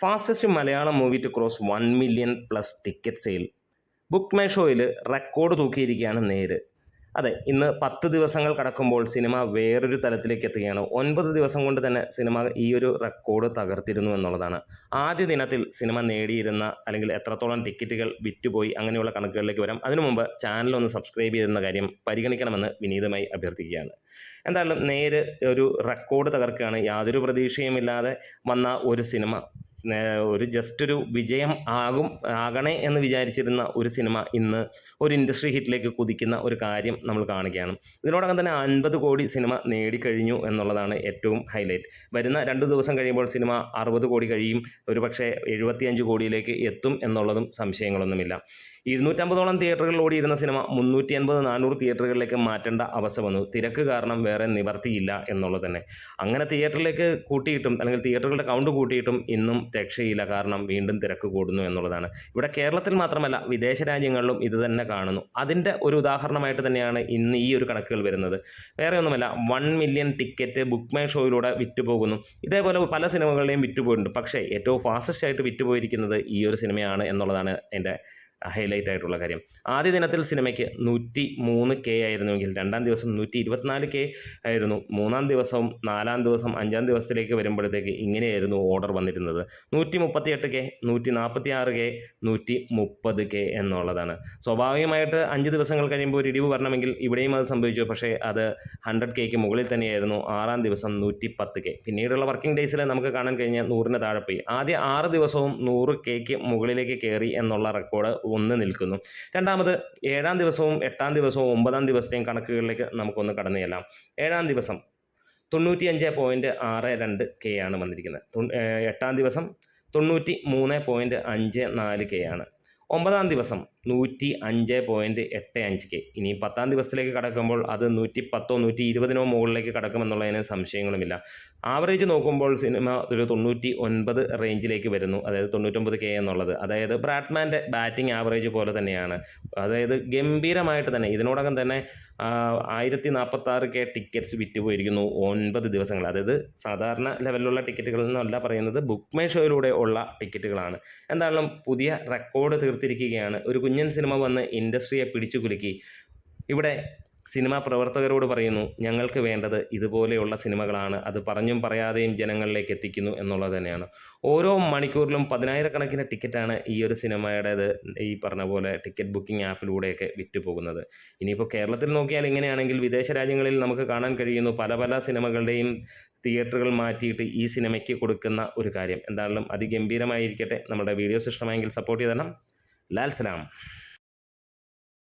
Fastest Malayalam movie to cross one million plus ticket sale book my ഷോയിൽ record തൂക്കിയിരിക്കുകയാണ് നേര്. അതെ ഇന്ന് പത്ത് ദിവസങ്ങൾ കടക്കുമ്പോൾ സിനിമ വേറൊരു തലത്തിലേക്ക് എത്തുകയാണ്. ഒൻപത് ദിവസം കൊണ്ട് തന്നെ സിനിമ ഈ ഒരു റെക്കോർഡ് തകർത്തിരുന്നു എന്നുള്ളതാണ്. ആദ്യ ദിനത്തിൽ സിനിമ നേടിയിരുന്ന അല്ലെങ്കിൽ എത്രത്തോളം ടിക്കറ്റുകൾ വിറ്റുപോയി അങ്ങനെയുള്ള കണക്കുകളിലേക്ക് വരാം. അതിനു മുമ്പ് ചാനൽ ഒന്ന് സബ്സ്ക്രൈബ് ചെയ്യുന്ന കാര്യം പരിഗണിക്കണമെന്ന് വിനീതമായി അഭ്യർത്ഥിക്കുകയാണ്. എന്തായാലും നേര് ഒരു റെക്കോർഡ് തകർക്കുകയാണ്. യാതൊരു പ്രതീക്ഷയുമില്ലാതെ വന്ന ഒരു സിനിമ. ഒരു ജസ്റ്റ് ഒരു വിജയം ആകും ആകണേ എന്ന് വിചാരിച്ചിരുന്ന ഒരു സിനിമ ഇന്ന് ഒരു ഇൻഡസ്ട്രി ഹിറ്റിലേക്ക് കുതിക്കുന്ന ഒരു കാര്യം നമ്മൾ കാണുകയാണ്. ഇതിനോടകം തന്നെ അൻപത് കോടി സിനിമ നേടിക്കഴിഞ്ഞു എന്നുള്ളതാണ് ഏറ്റവും ഹൈലൈറ്റ് വരുന്ന രണ്ട് ദിവസം കഴിയുമ്പോൾ സിനിമ അറുപത് കോടി കഴിയും ഒരു പക്ഷേ എഴുപത്തിയഞ്ച് കോടിയിലേക്ക് എത്തും എന്നുള്ളതും സംശയങ്ങളൊന്നുമില്ല. ഇരുന്നൂറ്റമ്പതോളം തിയേറ്ററുകളിൽ ഓടിയിരുന്ന സിനിമ മുന്നൂറ്റി അൻപത് നാനൂറ് തിയേറ്ററുകളിലേക്ക് മാറ്റേണ്ട അവസ്ഥ വന്നു. തിരക്ക് കാരണം വേറെ നിവർത്തിയില്ല എന്നുള്ളത് തന്നെ. അങ്ങനെ തിയേറ്ററിലേക്ക് കൂട്ടിയിട്ടും അല്ലെങ്കിൽ തിയേറ്ററുകളുടെ കൗണ്ട് കൂട്ടിയിട്ടും ഇന്നും രക്ഷയില്ല. കാരണം വീണ്ടും തിരക്ക് കൂടുന്നു എന്നുള്ളതാണ്. ഇവിടെ കേരളത്തിൽ മാത്രമല്ല വിദേശ രാജ്യങ്ങളിലും ഇത് തന്നെ കാണുന്നു. അതിന്റെ ഒരു ഉദാഹരണമായിട്ട് തന്നെയാണ് ഇന്ന് ഈ ഒരു കണക്കുകൾ വരുന്നത്. വേറെ ഒന്നുമല്ല one million ticket book my ഷോയിലൂടെ വിറ്റുപോകുന്നു. ഇതേപോലെ പല സിനിമകളുടെയും വിറ്റുപോയിട്ടുണ്ട്. പക്ഷേ ഏറ്റവും ഫാസ്റ്റസ്റ്റ് ആയിട്ട് വിറ്റുപോയിരിക്കുന്നത് ഈ ഒരു സിനിമയാണ് എന്നുള്ളതാണ് എന്റെ ഹൈലൈറ്റ് ആയിട്ടുള്ള കാര്യം. ആദ്യ ദിനത്തിൽ സിനിമയ്ക്ക് നൂറ്റി മൂന്ന് കെ ആയിരുന്നുവെങ്കിൽ രണ്ടാം ദിവസം നൂറ്റി ഇരുപത്തിനാല് കെ ആയിരുന്നു. മൂന്നാം ദിവസവും നാലാം ദിവസം അഞ്ചാം ദിവസത്തിലേക്ക് വരുമ്പോഴത്തേക്ക് ഇങ്ങനെയായിരുന്നു ഓർഡർ വന്നിരുന്നത്. നൂറ്റി മുപ്പത്തിയെട്ട് കെ നൂറ്റി നാൽപ്പത്തി ആറ് കെ നൂറ്റി മുപ്പത് കെ എന്നുള്ളതാണ്. സ്വാഭാവികമായിട്ട് അഞ്ച് ദിവസങ്ങൾ കഴിയുമ്പോൾ ഒരു ഇടിവ് വരണമെങ്കിൽ ഇവിടെയും അത് സംഭവിച്ചു. പക്ഷേ അത് ഹൺഡ്രഡ് കെക്ക് മുകളിൽ തന്നെയായിരുന്നു. ആറാം ദിവസം നൂറ്റി പത്ത് കെ പിന്നീടുള്ള വർക്കിംഗ് ഡേയ്സിൽ നമുക്ക് കാണാൻ കഴിഞ്ഞാൽ നൂറിന് താഴെ പോയി ആദ്യ ആറ് ദിവസവും നൂറ് കെക്ക് മുകളിലേക്ക് കയറി എന്നുള്ള റെക്കോർഡ് ഒന്ന് നിൽക്കുന്നു. രണ്ടാമത് ഏഴാം ദിവസവും എട്ടാം ദിവസവും ഒമ്പതാം ദിവസത്തെയും കണക്കുകളിലേക്ക് നമുക്കൊന്ന് കടന്നു ചെല്ലാം. ഏഴാം ദിവസം തൊണ്ണൂറ്റി അഞ്ച് പോയിന്റ് ആറ് രണ്ട് കെ ആണ് വന്നിരിക്കുന്നത്. എട്ടാം ദിവസം തൊണ്ണൂറ്റി മൂന്ന് പോയിന്റ് അഞ്ച് നാല് കെ ആണ്. ഒമ്പതാം ദിവസം നൂറ്റി അഞ്ച് പോയിന്റ് എട്ട് അഞ്ച് കെ. ഇനി പത്താം ദിവസത്തിലേക്ക് കടക്കുമ്പോൾ അത് നൂറ്റി പത്തോ നൂറ്റി ഇരുപതിനോ മുകളിലേക്ക് കടക്കുമെന്നുള്ളതിന് സംശയങ്ങളുമില്ല. ആവറേജ് നോക്കുമ്പോൾ സിനിമ ഒരു തൊണ്ണൂറ്റി ഒൻപത് റേഞ്ചിലേക്ക് വരുന്നു. അതായത് തൊണ്ണൂറ്റൊമ്പത് കെ എന്നുള്ളത്. അതായത് ബ്രാഡ്മാന്റെ ബാറ്റിംഗ് ആവറേജ് പോലെ തന്നെയാണ്. അതായത് ഗംഭീരമായിട്ട് തന്നെ ഇതിനോടകം തന്നെ ആയിരത്തി നാൽപ്പത്താറ് കെ ടിക്കറ്റ്സ് വിറ്റുപോയിരിക്കുന്നു ഒൻപത് ദിവസങ്ങൾ. അതായത് സാധാരണ ലെവലിലുള്ള ടിക്കറ്റുകളിൽ നിന്നല്ല പറയുന്നത് ബുക്ക് മൈ ഷോയിലൂടെ ഉള്ള ടിക്കറ്റുകളാണ് എന്തായാലും പുതിയ റെക്കോർഡ് തീർത്തിരിക്കുകയാണ്. ഒരു കുഞ്ഞൻ സിനിമ വന്ന് ഇൻഡസ്ട്രിയെ പിടിച്ചു കുലുക്കി. ഇവിടെ സിനിമാ പ്രവർത്തകരോട് പറയുന്നു ഞങ്ങൾക്ക് വേണ്ടത് ഇതുപോലെയുള്ള സിനിമകളാണ്. അത് പറഞ്ഞും പറയാതെയും ജനങ്ങളിലേക്ക് എത്തിക്കുന്നു എന്നുള്ളത് തന്നെയാണ്. ഓരോ മണിക്കൂറിലും പതിനായിരക്കണക്കിന് ടിക്കറ്റാണ് ഈ ഒരു സിനിമയുടേത് ഈ പറഞ്ഞ പോലെ ടിക്കറ്റ് ബുക്കിംഗ് ആപ്പിലൂടെയൊക്കെ വിറ്റുപോകുന്നത്. ഇനിയിപ്പോൾ കേരളത്തിൽ നോക്കിയാൽ ഇങ്ങനെയാണെങ്കിൽ വിദേശ രാജ്യങ്ങളിൽ നമുക്ക് കാണാൻ കഴിയുന്നു പല പല സിനിമകളുടെയും തിയേറ്ററുകൾ മാറ്റിയിട്ട് ഈ സിനിമയ്ക്ക് കൊടുക്കുന്ന ഒരു കാര്യം. എന്തായാലും അതിഗംഭീരമായിരിക്കട്ടെ. നമ്മുടെ വീഡിയോസ് ഇഷ്ടമായെങ്കിൽ സപ്പോർട്ട് ചെയ്തരണം. ലാൽ സലാം